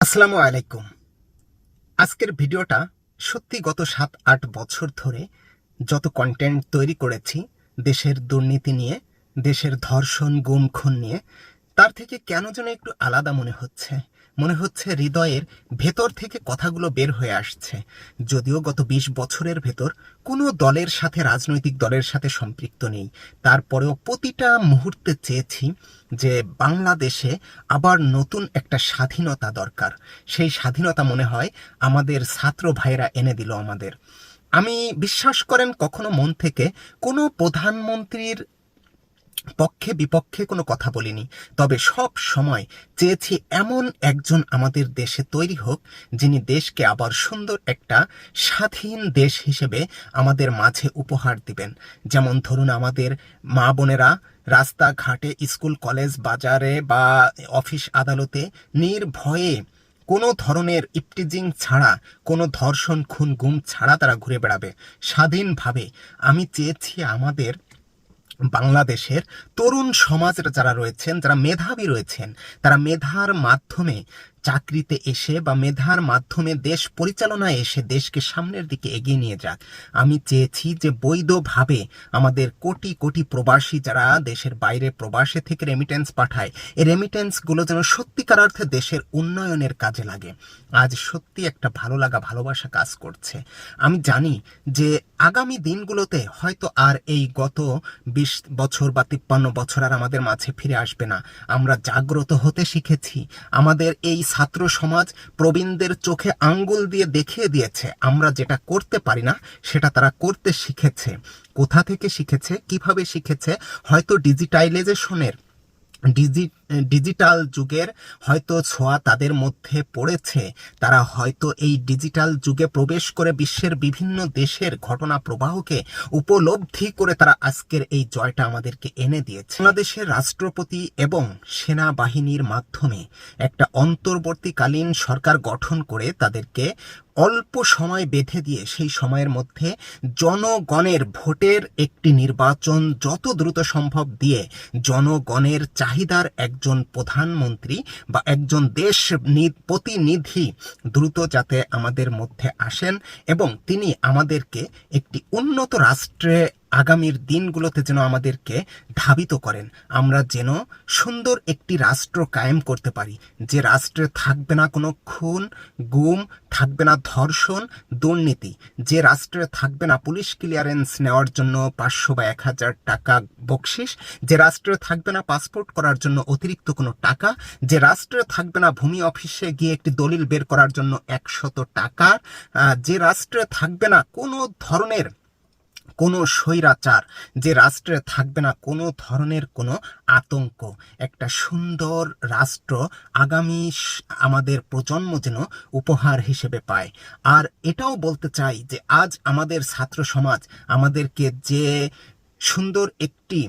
আসসালামু আলাইকুম। আজকের ভিডিওটা সত্যি গত সাত, আট বছর ধরে যত কন্টেন্ট তৈরি করেছি, দেশের দুর্নীতি নিয়ে, দেশের ধর্ষণ গুম খুন নিয়ে, তার থেকে কেন যেন একটু আলাদা মনে হচ্ছে। মনে হচ্ছে হৃদয়ের ভেতর থেকে কথাগুলো বের হয়ে আসছে। যদিও গত বিশ বছরের ভেতর কোনো দলের সাথে, রাজনৈতিক দলের সাথে সম্পৃক্ত নেই। তারপরেও প্রতিটা মুহূর্তে চেয়েছি যে বাংলাদেশে আবার নতুন একটা স্বাধীনতা দরকার। সেই স্বাধীনতা মনে হয় আমাদের ছাত্র ভাইরা এনে দিল আমাদের। আমি বিশ্বাস করেন কখনো মন থেকে কোনো প্রধানমন্ত্রীর পক্ষে বিপক্ষে কোনো কথা বলিনি। তবে সব সময় চেয়েছি এমন একজন আমাদের দেশে তৈরি হোক, যিনি দেশকে আবার সুন্দর একটা স্বাধীন দেশ হিসেবে আমাদের মাঝে উপহার দিবেন। যেমন ধরুন আমাদের মা বোনেরা রাস্তাঘাটে, স্কুল, কলেজ, বাজারে বা অফিস আদালতে নির্ভয়ে কোনো ধরনের ইপটিজিং ছাড়া, কোনো ধর্ষণ, খুন, গুম ছাড়া তারা ঘুরে বেড়াবে। স্বাধীনভাবে আমি চেয়েছি আমাদের বাংলাদেশের তরুণ সমাজের যারা রয়েছেন যারা মেধাবী রয়েছেন তারা মেধার মাধ্যমে চাকরিতে এসে বা মেধার মাধ্যমে দেশ পরিচালনায় এসে দেশকে সামনের দিকে এগিয়ে নিয়ে যাক। আমি চেয়েছি যে বৈধভাবে আমাদের কোটি কোটি প্রবাসী যারা দেশের বাইরে প্রবাসে থেকে রেমিটেন্স পাঠায়, এই রেমিটেন্সগুলো যেন সত্যিকার অর্থে দেশের উন্নয়নের কাজে লাগে। আজ সত্যি একটা ভালো লাগা, ভালোবাসা কাজ করছে। আমি জানি যে আগামী দিনগুলোতে হয়তো আর এই গত বিশ বছর বা তিপ্পান্ন বছর আর আমাদের মাঝে ফিরে আসবে না। আমরা জাগ্রত হতে শিখেছি। আমাদের এই ছাত্র সমাজ প্রবীণদের চোখে আঙ্গুল দিয়ে দেখিয়ে দিয়েছে, আমরা যেটা করতে পারি না, সেটা তারা করতে শিখেছে। কোথা থেকে শিখেছে, কীভাবে শিখেছে, হয়তো ডিজিটাইলাইজেশনের ডিজি ডিজিটাল যুগের হয়তো ছোঁয়া তাদের মধ্যে পড়েছে। তারা হয়তো এই ডিজিটাল যুগে প্রবেশ করে বিশ্বের বিভিন্ন দেশের ঘটনা প্রবাহকে উপলব্ধি করে তারা আজকের এই জয়টা আমাদেরকে এনে দিয়েছে। বাংলাদেশের রাষ্ট্রপতি এবং সেনাবাহিনীর মাধ্যমে একটা অন্তর্বর্তীকালীন সরকার গঠন করে তাদেরকে অল্প সময় বেঁধে দিয়ে সেই সময়ের মধ্যে জনগণের ভোটের একটি নির্বাচন যত দ্রুত সম্ভব দিয়ে জনগণের চাহিদার একজন প্রধানমন্ত্রী বা একজন দেশ প্রতিনিধি দ্রুত যাতে আমাদের মধ্যে আসেন এবং তিনি আমাদেরকে একটি উন্নত রাষ্ট্রে আগামীর দিনগুলোতে যেন আমাদেরকে ধাবিত করেন। আমরা যেন সুন্দর একটি রাষ্ট্র কায়েম করতে পারি। যে রাষ্ট্রে থাকবে না কোনো খুন, গুম, থাকবে না ধর্ষণ, দুর্নীতি। যে রাষ্ট্রে থাকবে না পুলিশ ক্লিয়ারেন্স নেওয়ার জন্য পাঁচশো বা এক হাজার টাকা বকশিস। যে রাষ্ট্রে থাকবে না পাসপোর্ট করার জন্য অতিরিক্ত কোনো টাকা। যে রাষ্ট্রে থাকবে না ভূমি অফিসে গিয়ে একটি দলিল বের করার জন্য একশত টাকা। যে রাষ্ট্রে থাকবে না কোনো ধরনের কোনো স্বৈরাচার যে রাষ্ট্রে থাকবে না, কোনো ধরনের কোনো আতঙ্ক। একটা সুন্দর রাষ্ট্র আগামী আমাদের প্রজন্ম যেন উপহার হিসেবে পায়। আর এটাও বলতে চাই যে, আজ আমাদের ছাত্র সমাজ আমাদেরকে যে সুন্দর একটি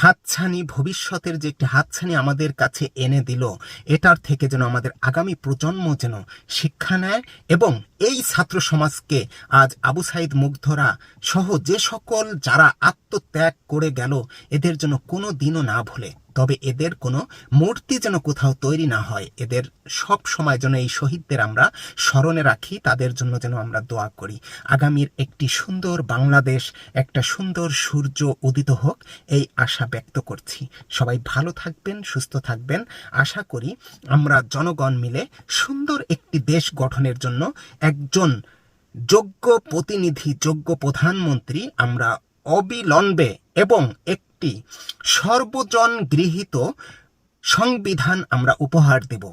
হাতছানি ভবিষ্যতের যে একটি হাতছানি আমাদের কাছে এনে দিল, এটার থেকে যেন আমাদের আগামী প্রজন্ম যেন শিক্ষা নেয় এবং এই ছাত্র সমাজকে আজ আবু সাইদ মুগ্ধরা সহ যে সকল যারা আত্মত্যাগ করে গেল, এদের যেন কোনো দিনও না ভুলে। তবে এদের কোনো মূর্তি যেন কোথাও তৈরি না হয়। এদের সব সময় যেন এই শহীদদের আমরা স্মরণে রাখি, তাদের জন্য যেন আমরা দোয়া করি। আগামীর একটি সুন্দর বাংলাদেশ, একটা সুন্দর সূর্য উদিত হোক, এই আশা ব্যক্ত করছি। সবাই ভালো থাকবেন, সুস্থ থাকবেন। আশা করি আমরা জনগণ মিলে সুন্দর একটি দেশ গঠনের জন্য একজন যোগ্য প্রতিনিধি, যোগ্য প্রধানমন্ত্রী আমরা অবিলম্বে এবং একটি সর্বজন গৃহীত সংবিধান আমরা উপহার দেব।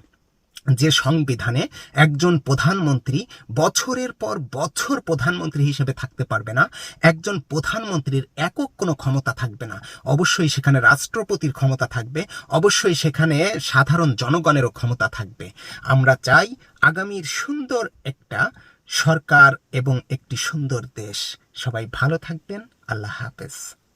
যে সংবিধানে একজন প্রধানমন্ত্রী বছরের পর বছর প্রধানমন্ত্রী হিসেবে থাকতে পারবে না, একজন প্রধানমন্ত্রীর একক কোনো ক্ষমতা থাকবে না। অবশ্যই সেখানে রাষ্ট্রপতির ক্ষমতা থাকবে, অবশ্যই সেখানে সাধারণ জনগণেরও ক্ষমতা থাকবে। আমরা চাই আগামীর সুন্দর একটা সরকার এবং একটি সুন্দর দেশ। সবাই ভালো থাকবেন, আল্লাহ হাফেজ।